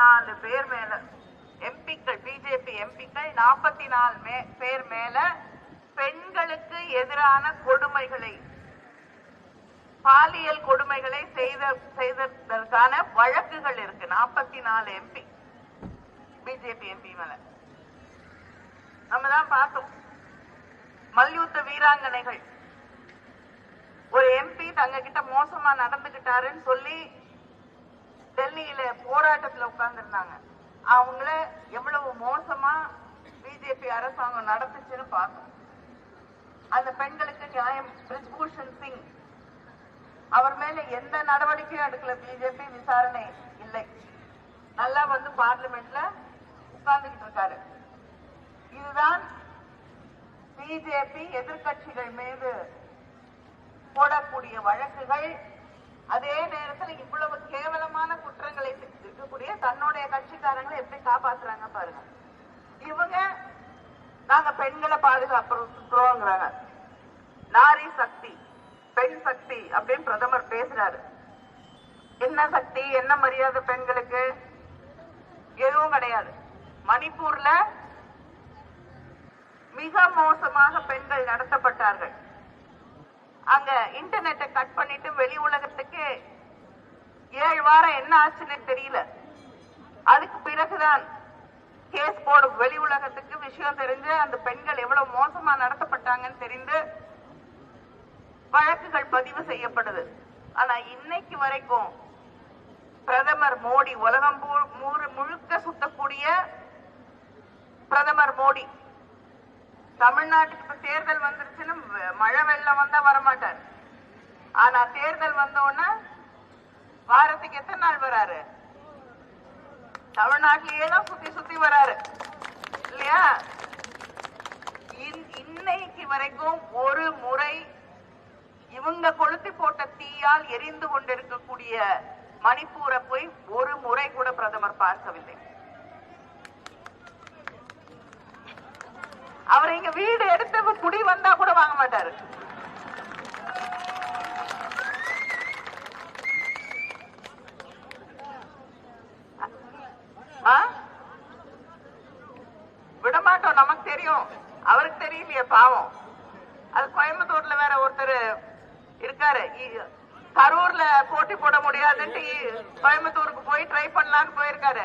நாலு பேர் மேல. எம்பிக்கள் பிஜேபி எம்பிக்கள் நாற்பத்தி நாலு பேர் மேல பெண்களுக்கு எதிரான கொடுமைகளை பாலியல் கொடுமைகளை செய்த செய்ததற்கான வழக்குகள் இருக்கு. நாற்பத்தி நாலு எம்பி பிஜேபி எம்பி மேல. நம்ம தான் பார்த்தோம். மல்யுத்த வீராங்கனைகள். ஒரு எம்பி தங்க கிட்ட மோசமா நடந்துகிட்டாருன்னு சொல்லி டெல்லியில போராட்டத்துல உட்கார்ந்துருந்தாங்க. அவங்கள எவ்வளவு மோசமா பிஜேபி அரசாங்கம் நடத்துச்சுன்னு பார்த்தோம். அந்த பெண்களுக்கு நியாயம் பிரிஜ்பூஷன் சிங். அவர் மேல எந்த நடவடிக்கையும் எடுக்கல. பிஜேபி விசாரணை இல்லை. நல்லா வந்து பார்லிமெண்ட்ல உட்கார்ந்துகிட்டு இருக்காரு. இதுதான் பிஜேபி எதிர்க்கட்சிகள் மீது போடக்கூடிய வழக்குகள். அதே நேரத்துல இவ்வளவு கேவலமான குற்றங்களை இருக்கக்கூடிய தன்னுடைய கட்சிக்காரங்களை எப்படி காப்பாத்துறாங்க பாருங்க. இவங்க நாங்க பெண்களை பாதுகாப்புறோங்கிறாங்க நாரி சக்தி பெண் சக்தி அப்படின்னு பிரதமர் பேசுறாரு. என்ன சக்தி என்ன மரியாதை பெண்களுக்கு? எதுவும் கிடையாது. மணிப்பூர்ல மிக மோசமாக பெண்கள் நடத்தப்பட்டார்கள். அங்க இன்டர்நெட்டை கட் பண்ணிட்டு வெளி உலகத்துக்கு ஏழு வாரம் என்ன ஆச்சுன்னு தெரியல. அதுக்கு பிறகுதான் கேஸ் போடும். வெளி உலகத்துக்கு விஷயம் தெரிஞ்சு அந்த பெண்கள் எவ்வளவு மோசமா நடத்தப்பட்டாங்கன்னு தெரிந்து வழக்குகள் பதிவு செய்யப்படுது. ஆனா இன்னைக்கு வரைக்கும் பிரதமர் மோடி உலகம் முழுக்க சுத்தக்கூடிய பிரதமர் மோடி தமிழ்நாட்டுக்கு இப்ப தேர்தல் வந்துருச்சுன்னு மழை வெள்ளம் வந்தா வரமாட்டார். ஆனா தேர்தல் வந்த வாரத்துக்கு எத்தனை நாள் வராரு? தமிழ்நாட்டிலேயே தான் சுத்தி சுத்தி வராரு. இல்லையா? இன்- இன்னைக்கு வரைக்கும் ஒரு முறை இவங்க கொளுத்தி போட்ட தீயால் எரிந்து கொண்டிருக்கக்கூடிய மணிப்பூரை போய் ஒரு முறை கூட பிரதமர் பார்க்கவில்லை. அவர் இங்க வீடு எடுத்து குடி வந்தா கூட வாங்க மாட்டாரு. ஆ? விடமாட்டோம் நமக்கு தெரியும். அவருக்கு தெரியலையே பாவம். அது கோயம்புத்தூர்ல வேற ஒருத்தர் இருக்காரு. கரூர்ல போட்டி போட முடியாதுன்ட்டு கோயம்புத்தூருக்கு போய் ட்ரை பண்ணலான்னு போயிருக்காரு.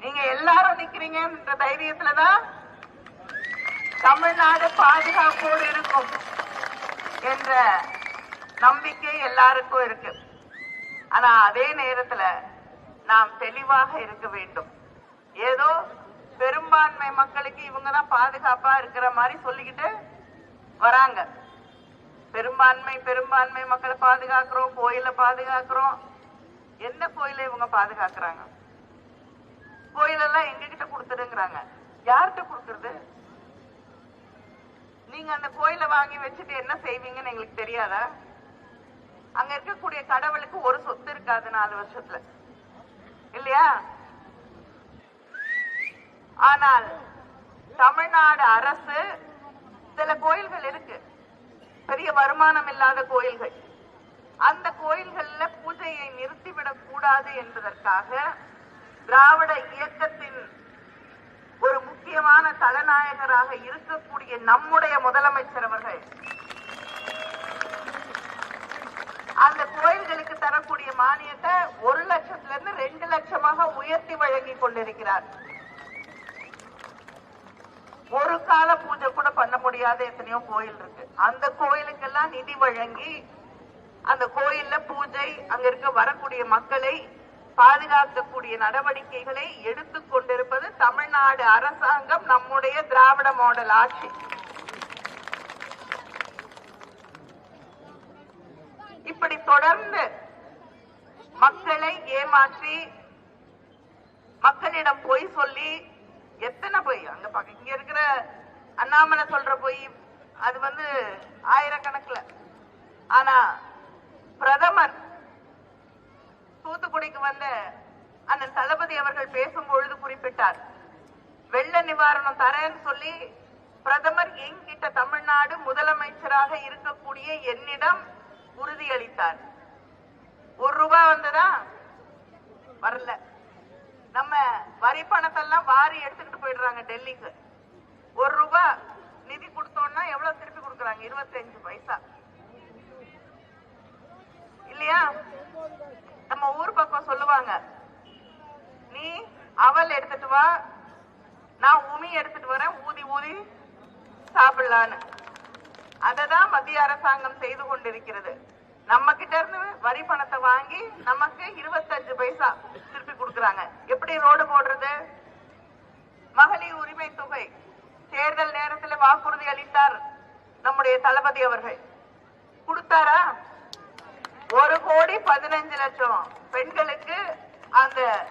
நீங்க எல்லாரும் நிக்கிறீங்கன்ற தைரியத்துலதான் தமிழ்நாடு பாதுகாப்போடு இருக்கும் என்ற நம்பிக்கை எல்லாருக்கும் இருக்கு. ஆனா அதே நேரத்துல நாம் தெளிவாக இருக்க வேண்டும். ஏதோ பெரும்பான்மை மக்களுக்கு இவங்கதான் பாதுகாப்பா இருக்கிற மாதிரி சொல்லிக்கிட்டு வராங்க. பெரும்பான்மை பெரும்பான்மை மக்களை பாதுகாக்கிறோம் கோயில பாதுகாக்கிறோம். எந்த கோயிலை இவங்க பாதுகாக்கிறாங்க? கோயிலெல்லாம் எங்க கிட்ட கொடுத்துருங்கிறாங்க யார்கிட்ட கொடுக்கறது? நீங்க அந்த கோயிலை வாங்கி வச்சுட்டு என்ன செய்வீங்கன்னு எங்களுக்கு தெரியாதா? அங்க இருக்கக்கூடிய கடவுளுக்கு ஒரு சொத்து இருக்காது நாலு வருஷத்துல. இல்லையா? ஆனால் தமிழ்நாடு அரசு சில கோயில்கள் இருக்கு. பெரிய வருமானம் இல்லாத கோயில்கள். அந்த கோயில்கள்ல பூஜையை நிறுத்த கூடாது என்பதற்காக திராவிட இயக்கத்தின் ஒரு முக்கியமான தலைநாயகராக இருக்கக்கூடிய நம்முடைய முதலமைச்சர் அவர்கள் அந்த கோயில்களுக்கு தரக்கூடிய மானியத்தை ஒரு லட்சத்துல இருந்து ரெண்டு லட்சமாக உயர்த்தி வழங்கி கொண்டிருக்கிறார். ஒரு கால பூஜை கூட பண்ண முடியாத எத்தனையோ கோயில் இருக்கு. அந்த கோயிலுக்கெல்லாம் நிதி வழங்கி அந்த கோயில்ல பூஜை அங்க இருக்க வரக்கூடிய மக்களை பாதுகாக்கக்கூடிய நடவடிக்கைகளை எடுத்து கொண்டிருப்பது தமிழ்நாடு அரசாங்கம் நம்முடைய திராவிட மாடல் ஆட்சி. இப்படி தொடர்ந்து மக்களை ஏமாற்றி மக்களிடம் பொய் சொல்லி எத்தனை பொய்? அங்க பக்க- இங்க இருக்கிற அண்ணாமலை சொல்ற பொய் அது வந்து ஆயிரக்கணக்கில். ஆனா பிரதமர் தூத்துக்குடிக்கு வந்த அந்த தளபதி அவர்கள் பேசும்பொழுது குறிப்பிட்டார். வெள்ள நிவாரணம் தரேன்னு சொல்லி பிரதமர் எங்கிட்ட தமிழ்நாடு முதலமைச்சராக இருக்கக்கூடிய என்னிடம் உறுதியளித்தார். ஒரு ரூபாய் வந்ததா? வரல. நம்ம வரி பணத்தெல்லாம் வாரி எடுத்துக்கிட்டு போயிடுறாங்க டெல்லிக்கு. ஒரு ரூபாய் நிதி கொடுத்தோம்னா எவ்வளவு திருப்பி கொடுக்குறாங்க? இருபத்தஞ்சு பைசா. இல்லையா? நம்ம ஊர் பக்கம் சொல்லுவாங்க நீ அவல் எடுத்துட்டு வா நான் உமி எடுத்துட்டு வரேன் ஊதி ஊதி சாப்பிடலான்னு. அததான் மத்திய அரசாங்கம் செய்து கொண்டிருக்கிறது. நம்ம கிட்ட இருந்து வரி பணத்தை வாங்கி நமக்கு இருபத்தஞ்சு பைசா திருப்பி கொடுக்குறாங்க. எப்படி ரோடு போடுறது? மகளிர் உரிமை தொகை. தேர்தல் நேரத்தில் வாக்குறுதி அளித்தார் நம்முடைய தளபதி அவர்கள். கொடுத்தாரா? கோடி பதினஞ்சு லட்சம். பெண்களுக்கு அந்த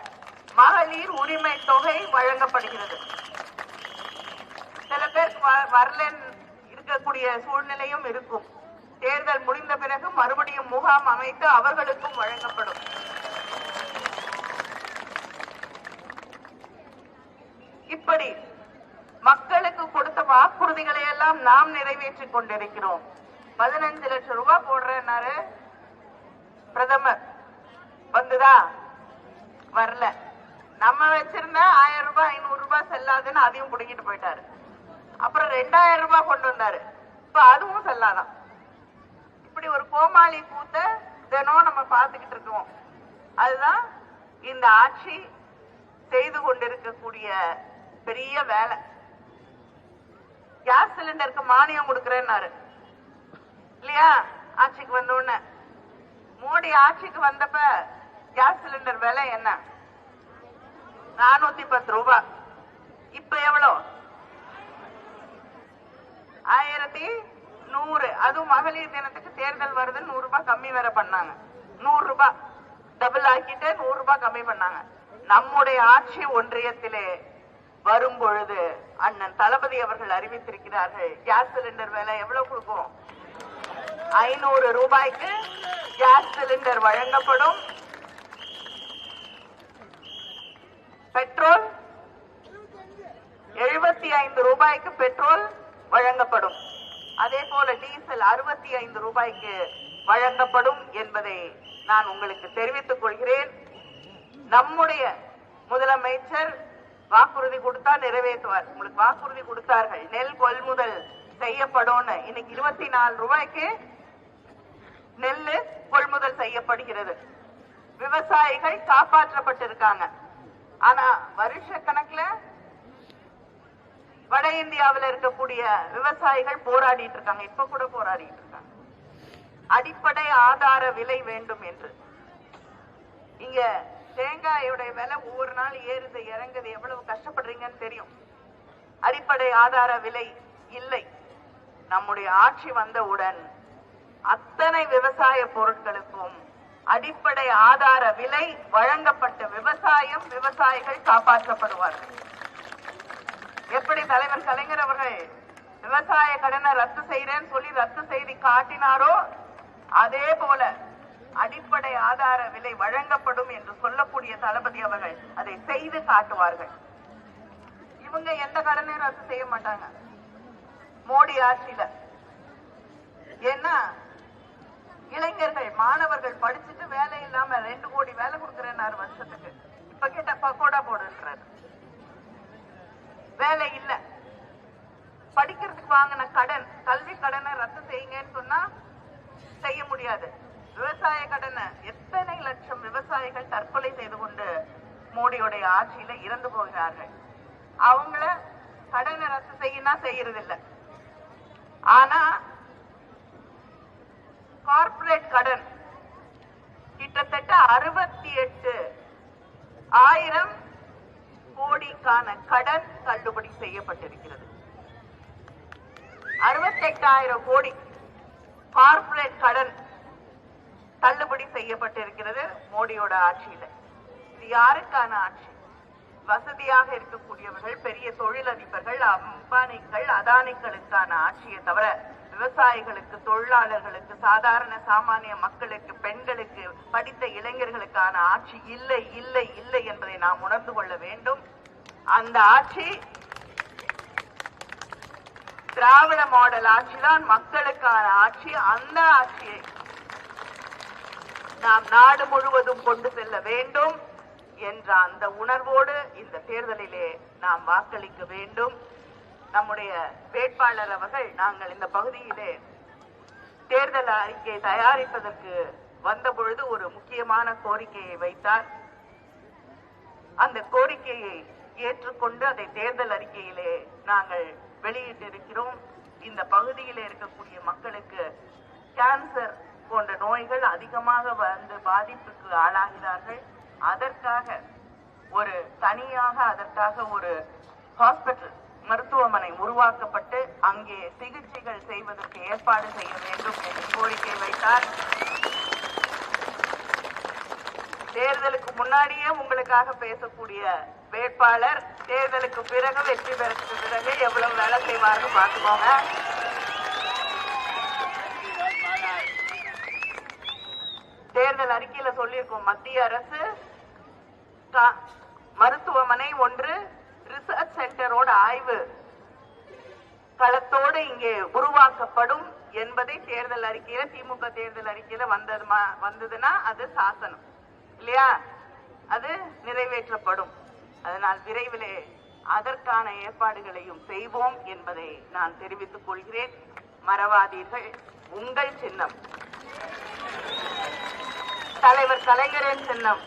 மகளிர் உரிமை தொகை வழங்கப்படுகிறது. சில பேருக்கு வ- இருக்கக்கூடிய சூழ்நிலையும் இருக்கும். தேர்தல் முடிந்த பிறகு மறுபடியும் முகாம் அமைத்து அவர்களுக்கும் வழங்கப்படும். இப்படி மக்களுக்கு கொடுத்த வாக்குறுதிகளை எல்லாம் நாம் நிறைவேற்றிக் கொண்டிருக்கிறோம். பதினஞ்சு லட்சம் ரூபாய் போடுறேன்னாரு. பிரதமர். வந்துதா? வரல. நம்ம வச்சிருந்த ஆயிரம் ரூபாய் ஐநூறு ரூபாய் செல்லாதுன்னு அதையும் பிடிக்கிட்டு போயிட்டாரு. அப்புறம் ரெண்டாயிரம் ரூபாய் கொண்டு வந்தாரு. இப்ப அதுவும் செல்லாதான் இப்படி ஒரு கோமாளி கூத்த தினம் நம்ம பார்த்துக்கிட்டு இருக்கோம். அதுதான் இந்த ஆட்சி செய்து கொண்டிருக்கக்கூடிய பெரிய வேலை. கேஸ் சிலிண்டருக்கு மானியம் கொடுக்கறேன்னாரு. இல்லையா? ஆட்சிக்கு வந்தோடனே மோடி ஆட்சிக்கு வந்தப்ப கேஸ் சிலிண்டர் விலை என்ன? நானூத்தி பத்து ரூபாய். இப்ப எவ்வளவு ஆயிரத்தி நூறு. அதுவும் மகளிர் தினத்துக்கு தேர்தல் வருது நூறு ரூபாய் கம்மி வேற பண்ணாங்க. நூறு ரூபாய். டபுள் ஆக்கிட்டு நூறு ரூபாய் கம்மி பண்ணாங்க. நம்முடைய ஆட்சி ஒன்றியத்திலே வரும் பொழுது அண்ணன் தளபதி அவர்கள் அறிவித்திருக்கிறார்கள் கேஸ் சிலிண்டர் விலை எவ்வளவு கொடுக்கும் ஐநூறு ரூபாய்க்கு கேஸ் சிலிண்டர் வழங்கப்படும். பெட்ரோல் எழுபத்தி ஐந்து ரூபாய்க்கு பெட்ரோல் வழங்கப்படும். அதே போல டீசல் அறுபத்தி ஐந்து ரூபாய்க்கு வழங்கப்படும் என்பதை நான் உங்களுக்கு தெரிவித்துக் கொள்கிறேன். நம்முடைய முதலமைச்சர் வாக்குறுதி கொடுத்தா நிறைவேற்றுவார். உங்களுக்கு வாக்குறுதி கொடுத்தார்கள். நெல் கொள்முதல் செய்யப்படும். இன்னைக்கு இருபத்தி நாலு ரூபாய்க்கு நெல்லு கொள்முதல் செய்யப்படுகிறது. விவசாயிகள் காப்பாற்றப்பட்டிருக்காங்க. ஆனா வருஷ கணக்குல வட இந்தியாவுல இருக்கக்கூடிய விவசாயிகள் போராடிட்டு இருக்காங்க. இப்ப கூட போராடிட்டு இருக்காங்க. அடிப்படை ஆதார விலை வேண்டும் என்று. இங்க தேங்காயோட விலை ஒவ்வொரு நாள் ஏறுது இறங்குது. எவ்வளவு கஷ்டப்படுறீங்கன்னு தெரியும். அடிப்படை ஆதார விலை இல்லை. நம்முடைய ஆட்சி வந்தவுடன் அத்தனை விவசாய பொருட்களுக்கும் அடிப்படை ஆதார விலை வழங்கப்பட்ட விவசாயம் விவசாயிகள் காப்பாற்றப்படுவார்கள். எப்படி தலைவர் கலைஞர் அவர்கள் விவசாய கடனை ரத்து செய்யறேன்னு சொல்லி ரத்து செய்து காட்டினாரோ அதே போல அடிப்படை ஆதார விலை வழங்கப்படும் என்று சொல்லக்கூடிய தளபதி அவர்கள் அதை செய்து காட்டுவார்கள். இவங்க எந்த கடனையும் ரத்து செய்ய மாட்டாங்க. மோடி ஆட்சியில. ஏன்னா இளைஞர்கள் மாணவர்கள் படிச்சுட்டு வேலை இல்லாம ரெண்டு கோடி வேலை கொடுக்கறேன்னாரு வருஷத்துக்கு. இப்ப கேட்ட பக்கோடா போடுன்றாரு. வேலை இல்ல. படிக்கிறதுக்கு வாங்கின கடன் கல்வி கடனை ரத்து செய்யுங்கன்னு சொன்னா செய்ய முடியாது. விவசாய கடனை எத்தனை லட்சம் விவசாயிகள் தற்கொலை செய்து கொண்டு மோடியுடைய ஆட்சியில இறந்து போகிறார்கள். அவங்கள கடனை ரத்து செய்யினா செய்யறதில்லை. ஆனா கார்பரேட் கடன். கிட்டத்தட்ட அறுபத்தி எட்டு ஆயிரம் கோடிக்கான கடன் தள்ளுபடி செய்யப்பட்டிருக்கிறது. அறுபத்தெட்டாயிரம் கோடி கார்பரேட் கடன் தள்ளுபடி செய்யப்பட்டிருக்கிறது மோடியோட ஆட்சியில. இது யாருக்கான ஆட்சி? வசதியாக இருக்கக்கூடியவர்கள் பெரிய தொழிலதிபர்கள் அம்பானிகள் அதானிகளுக்கான ஆட்சியை தவிர விவசாயிகளுக்கு தொழிலாளர்களுக்கு சாதாரண சாமானிய மக்களுக்கு பெண்களுக்கு படித்த இளைஞர்களுக்கான ஆட்சி இல்லை இல்லை இல்லை என்பதை நாம் உணர்ந்து கொள்ள வேண்டும். அந்த ஆட்சி திராவிட மாடல் ஆட்சி தான் மக்களுக்கான ஆட்சி. அந்த ஆட்சியை நாம் நாடு முழுவதும் கொண்டு செல்ல வேண்டும் என்ற அந்த உணர்வோடு இந்த தேர்தலிலே நாம் வாக்களிக்க வேண்டும். நம்முடைய வேட்பாளர் அவர்கள் நாங்கள் இந்த பகுதியிலே தேர்தல் அறிக்கை தயாரிப்பதற்கு வந்த பொழுது ஒரு முக்கியமான கோரிக்கையை வைத்தார். அந்த கோரிக்கையை ஏற்றுக்கொண்டு அதை தேர்தல் அறிக்கையிலே நாங்கள் வெளியிட்டிருக்கிறோம். இந்த பகுதியிலே இருக்கக்கூடிய மக்களுக்கு கேன்சர் போன்ற நோய்கள் அதிகமாக வந்து பாதிப்புக்கு ஆளாகிறார்கள். அதற்காக ஒரு தனியாக அதற்காக ஒரு ஹாஸ்பிட்டல் மருத்துவமனை உருவாக்கப்பட்டு அங்கே சிகிச்சைகள் செய்வதற்கு ஏற்பாடு செய்ய வேண்டும் என்று கோரிக்கை வைத்தார். தேர்தலுக்கு முன்னாடியே உங்களுக்காக பேசக்கூடிய வேட்பாளர் தேர்தலுக்கு பிறகு வெற்றி பெறதுக்கு பிறகு எவ்வளவு வேலை செய்வார்னு பார்த்துக்கோங்க. தேர்தல் அறிக்கையில சொல்லியிருக்கோம் மத்திய அரசு மருத்துவமனை ஒன்று ரிசர்ச் சென்டரோட ஆய்வு களத்தோடு இங்கே உருவாக்கப்படும் என்பதை தேர்தல் அறிக்கையில திமுக தேர்தல் அறிக்கையில வந்தது வந்ததுன்னா அது சாசனம். இல்லையா? அது நிறைவேற்றப்படும். அதனால் விரைவிலே அதற்கான ஏற்பாடுகளையும் செய்வோம் என்பதை நான் தெரிவித்துக் கொள்கிறேன். மறவாதீர்கள். உங்கள் சின்னம். தலைவர் கலைஞரின் சின்னம்.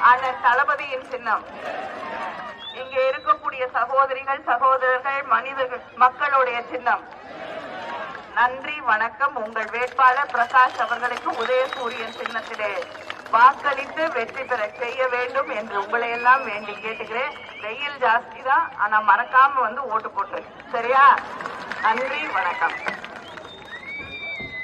அண்ணன் தளபதியின் சின்னம். இங்கே இருக்கக்கூடிய சகோதரிகள் சகோதரர்கள் மனிதர்கள் மக்களுடைய சின்னம். நன்றி வணக்கம். உங்கள் வேட்பாளர் பிரகாஷ் அவர்களுக்கு உதயசூரியன் சின்னத்திலே வாக்களித்து வெற்றி பெற செய்ய வேண்டும் என்று உங்களை எல்லாம் வேண்டி கேட்டுக்கிறேன் வெயில் ஜாஸ்தி தான் ஆனா மறக்காம வந்து ஓட்டு போட்டு சரியா? நன்றி வணக்கம்.